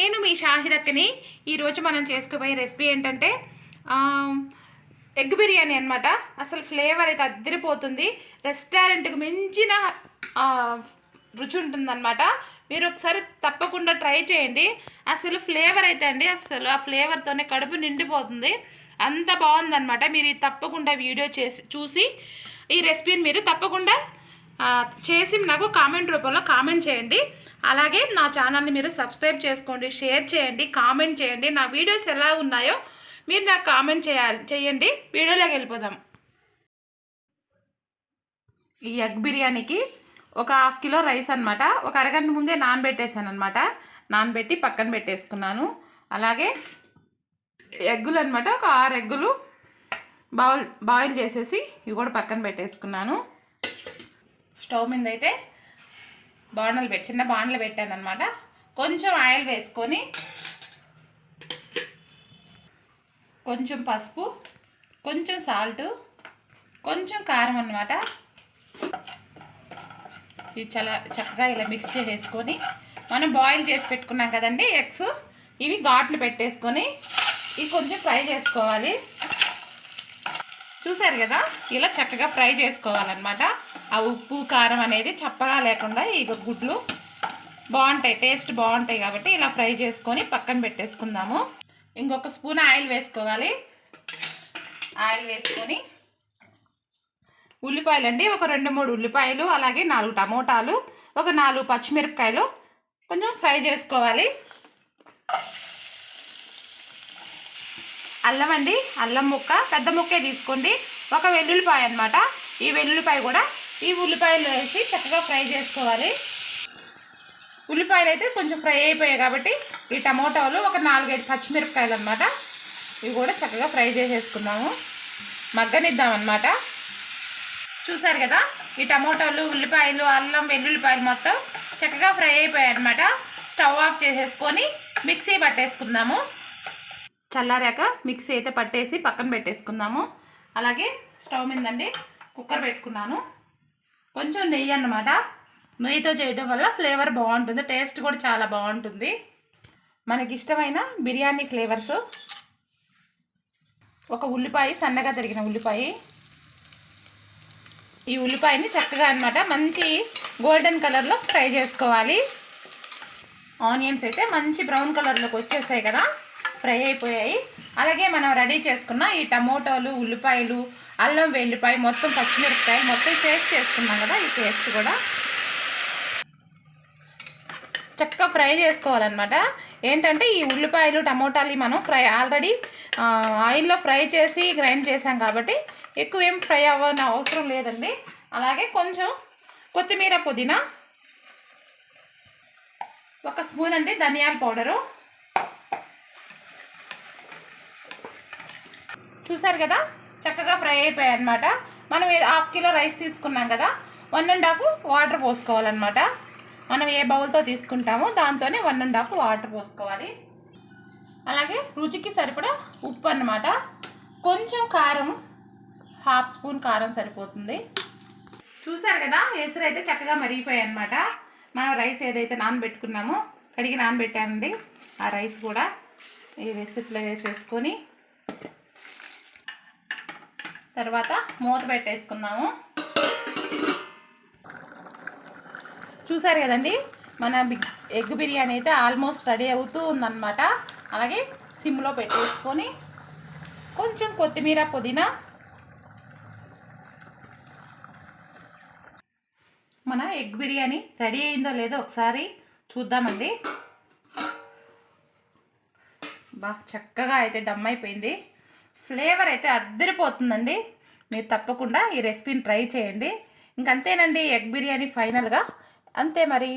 నేను మీ షాహిదక్కని ఈరోజు మనం చేసుకోబోయే రెసిపీ ఏంటంటే ఎగ్ బిర్యానీ అనమాట అసలు ఫ్లేవర్ అయితే అద్దరిపోతుంది. రెస్టారెంట్కి మించిన రుచి ఉంటుందన్నమాట. మీరు ఒకసారి తప్పకుండా ట్రై చేయండి. అసలు ఫ్లేవర్ అయితే అండి అసలు ఆ ఫ్లేవర్తోనే కడుపు నిండిపోతుంది. అంత బాగుందన్నమాట. మీరు తప్పకుండా వీడియో చేసి చూసి ఈ రెసిపీని మీరు తప్పకుండా చేసి నాకు కామెంట్ రూపంలో కామెంట్ చేయండి. అలాగే నా ఛానల్ని మీరు సబ్స్క్రైబ్ చేసుకోండి షేర్ చేయండి కామెంట్ చేయండి. నా వీడియోస్ ఎలా ఉన్నాయో మీరు నాకు కామెంట్ చేయాలి చేయండి. వీడియోలోకి వెళ్ళిపోదాం. ఈ ఎగ్ బిర్యానీకి ఒక హాఫ్ కిలో రైస్ అనమాట ఒక అరగంట ముందే నానబెట్టేసాను అనమాట నానబెట్టి పక్కన పెట్టేసుకున్నాను. అలాగే ఎగ్గులు అనమాట ఒక ఆరు ఎగ్గులు బాయిల్ బాయిల్ చేసేసి ఇవి కూడా పక్కన పెట్టేసుకున్నాను. స్టవ్ మీద అయితే బాణలు పెట్టి చిన్న బాణలు పెట్టాను అనమాట కొంచెం ఆయిల్ వేసుకొని కొంచెం పసుపు కొంచెం సాల్ట్ కొంచెం కారం అన్నమాట. ఇది చాలా చక్కగా ఇలా మిక్స్ చేసేసుకొని మనం బాయిల్ చేసి పెట్టుకున్నాం కదండి ఎగ్స్. ఇవి ఘాట్లు పెట్టేసుకొని ఇవి కొంచెం ఫ్రై చేసుకోవాలి. చూసారు కదా? ఇలా చక్కగా ఫ్రై చేసుకోవాలన్నమాట. ఆ ఉప్పు కారం అనేది చప్పగా లేకుండా ఈ గుడ్లు బాగుంటాయి టేస్ట్ బాగుంటాయి కాబట్టి ఇలా ఫ్రై చేసుకొని పక్కన పెట్టేసుకుందాము. ఇంకొక స్పూన్ ఆయిల్ వేసుకోవాలి. ఆయిల్ వేసుకొని ఉల్లిపాయలు అండి ఒక రెండు మూడు ఉల్లిపాయలు అలాగే నాలుగు టమోటాలు ఒక నాలుగు పచ్చిమిరపకాయలు కొంచెం ఫ్రై చేసుకోవాలి. అల్లం అండి అల్లం ముక్క పెద్ద ముక్కే తీసుకోండి. ఒక వెల్లుల్లిపాయ అనమాట ఈ వెల్లుల్లిపాయ కూడా ఈ ఉల్లిపాయలు వేసి చక్కగా ఫ్రై చేసుకోవాలి. ఉల్లిపాయలు అయితే కొంచెం ఫ్రై అయిపోయాయి కాబట్టి ఈ టమోటాలు ఒక నాలుగైదు పచ్చిమిరపకాయలు అనమాట ఇవి కూడా చక్కగా ఫ్రై చేసేసుకుందాము మగ్గనిద్దాం అనమాట చూసారు కదా ఈ టమోటాలు ఉల్లిపాయలు అల్లం వెల్లుల్లిపాయలు మొత్తం చక్కగా ఫ్రై అయిపోయాయి అనమాట స్టవ్ ఆఫ్ చేసేసుకొని మిక్సీ పట్టేసుకుందాము. చల్లారాక మిక్సీ అయితే పట్టేసి పక్కన పెట్టేసుకుందాము. అలాగే స్టవ్ మీదండి కుక్కర్ పెట్టుకున్నాను. కొంచెం నెయ్యి అన్నమాట. నెయ్యితో చేయడం వల్ల ఫ్లేవర్ బాగుంటుంది టేస్ట్ కూడా చాలా బాగుంటుంది. మనకి ఇష్టమైన బిర్యానీ ఫ్లేవర్స్. ఒక ఉల్లిపాయ సన్నగా తరిగిన ఉల్లిపాయ. ఈ ఉల్లిపాయని చక్కగా అనమాట మంచి గోల్డెన్ కలర్లో ఫ్రై చేసుకోవాలి. ఆనియన్స్ అయితే మంచి బ్రౌన్ కలర్లోకి వచ్చేసాయి కదా ఫ్రై అయిపోయాయి. అలాగే మనం రెడీ చేసుకున్న ఈ టమోటాలు ఉల్లిపాయలు అల్లం వెల్లిపాయ మొత్తం పచ్చిమిరపకాయ మొత్తం పేస్ట్ చేసుకున్నాం కదా ఈ పేస్ట్ కూడా. చక్కగా ఫ్రై చేసుకోవాలన్నమాట. ఏంటంటే ఈ ఉల్లిపాయలు టమోటాలు మనం ఫ్రై ఆల్రెడీ ఆయిల్లో ఫ్రై చేసి గ్రైండ్ చేసాం కాబట్టి ఎక్కువ ఏం ఫ్రై అవ్వని అవసరం లేదండి. అలాగే కొంచెం కొత్తిమీర పుదీనా ఒక స్పూన్ అండి ధనియాల పౌడరు. చూసారు కదా? చక్కగా ఫ్రై అయిపోయాయి అనమాట మనం హాఫ్ కిలో రైస్ తీసుకున్నాం కదా వన్ అండ్ హాఫ్ వాటర్ పోసుకోవాలన్నమాట. మనం ఏ బౌల్తో తీసుకుంటామో దాంతోనే వన్ అండ్ హాఫ్ వాటర్ పోసుకోవాలి. అలాగే రుచికి సరిపడా ఉప్పు అనమాట కొంచెం కారం హాఫ్ స్పూన్ కారం సరిపోతుంది. చూసారు కదా ఎసురు అయితే చక్కగా మరిగిపోయాయి అనమాట మనం రైస్ ఏదైతే నానబెట్టుకున్నామో కడిగి నానబెట్టామండి ఆ రైస్ కూడా ఈ వెసుట్లో వేసేసుకొని తర్వాత మూత పెట్టేసుకున్నాము చూసారు కదండి? మన బిగ్ ఎగ్ బిర్యానీ అయితే ఆల్మోస్ట్ రెడీ అవుతూ ఉందన్నమాట. అలాగే సిమ్లో పెట్టేసుకొని కొంచెం కొత్తిమీర పుదీనా మన ఎగ్ బిర్యానీ రెడీ అయిందో లేదో ఒకసారి చూద్దామండి. బా చక్కగా అయితే దమ్ అయిపోయింది. ఫ్లేవర్ అయితే అద్దరిపోతుందండి. మీరు తప్పకుండా ఈ రెసిపీని ట్రై చేయండి. ఇంకంతేనండి ఎగ్ బిర్యానీ ఫైనల్గా. అంతే మరి.